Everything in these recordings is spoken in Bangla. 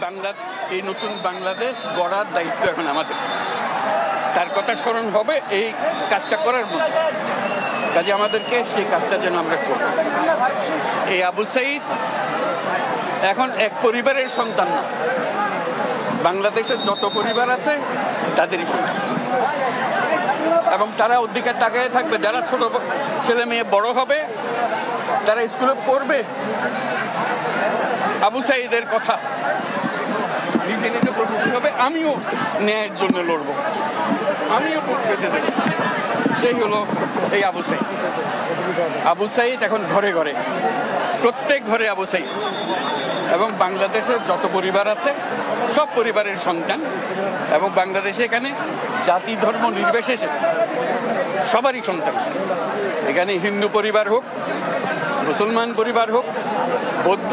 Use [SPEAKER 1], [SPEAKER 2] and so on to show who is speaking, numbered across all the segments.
[SPEAKER 1] বাংলা এই নতুন বাংলাদেশ গড়ার দায়িত্ব এখন আমাদের। তার কথা স্মরণ হবে এই কাজটা করার মতো। কাজে আমাদেরকে সেই কাজটা যেন আমরা করি। এই আবু সাইদ এখন এক পরিবারের সন্তান না। বাংলাদেশের যত পরিবার আছে, তাদেরই সন্তান। এবং তারা অধিকার তাকায় থাকবে। যারা ছোট ছেলে মেয়ে বড় হবে, তারা স্কুলে পড়বে। আবু সাইদের কথা নিজে প্রস্তুতি হবে, আমিও ন্যায়ের জন্য লড়ব। আমিও পেতে দেব সেই হলো এই আবু সাইদ। আবু সাইদ এখন ঘরে ঘরে, প্রত্যেক ঘরে আবু সাইদ। এবং বাংলাদেশের যত পরিবার আছে, সব পরিবারের সন্তান। এবং বাংলাদেশে এখানে জাতি, ধর্ম, নির্বিশেষে সবারই সন্তান। এখানে হিন্দু পরিবার হোক, মুসলমান পরিবার হোক, বৌদ্ধ,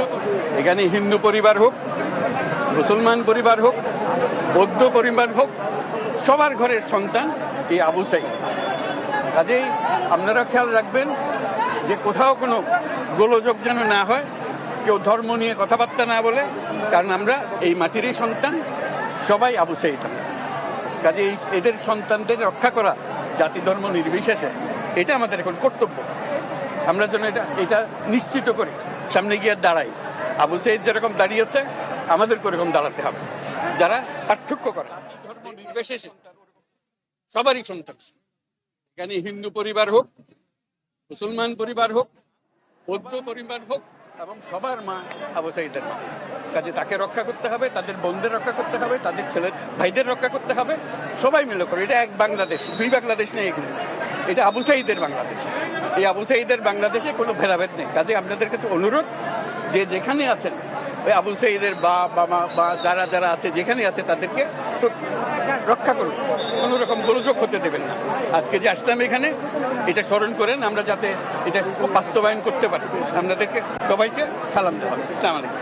[SPEAKER 1] এখানে হিন্দু পরিবার হোক মুসলমান পরিবার হোক, বৌদ্ধ পরিবার হোক, সবার ঘরের সন্তান এই আবু সাইদ। কাজেই আপনারা খেয়াল রাখবেন যে কোথাও কোনো গোলযোগ যেন না হয়, কেউ ধর্ম নিয়ে কথাবার্তা না বলে, কারণ আমরা এই মাটিরই সন্তান, সবাই আবু সাইদ কাজে এদের সন্তানদের রক্ষা করা জাতি ধর্ম নির্বিশেষে, এটা আমাদের এখন কর্তব্য। আমরা যেন এটা এটা নিশ্চিত করি। সামনে গিয়ে দাঁড়াই। আবু সাইদ যেরকম দাঁড়িয়েছে আমাদের এরকম দাঁড়াতে হবে। যারা পার্থক্য করে। ধর্ম নির্বিশেষে। সবারই সন্তান। এখানে হিন্দু পরিবার হোক মুসলমান পরিবার হোক বৌদ্ধ পরিবার হোক এবং সবার মা আবু সাইদের মা। কাজে তাকে রক্ষা করতে হবে তাদের বোনদের রক্ষা করতে হবে তাদের ছেলে ভাইদের রক্ষা করতে হবে। সবাই মিলে করে। এটা এক বাংলাদেশ দুই বাংলাদেশ নেই এখানে। এটা আবু সাইদের বাংলাদেশ। এই আবু সাইদের বাংলাদেশে কোনো ভেদাভেদ নেই। কাজে আপনাদের কাছে অনুরোধ যে যেখানে আছেন ওই আবুল সাইদের বা বাবা, বা যারা যারা আছে যেখানে আছে, তাদেরকে রক্ষা করুন। কোনো রকম গোলযোগ হতে দেবেন না। আজকে যে আসলাম এখানে, এটা স্মরণ করেন, আমরা যাতে এটা বাস্তবায়ন করতে পারি। আপনাদেরকে সবাইকে সালাম দেওয়া ইসলাম আলাইকুম।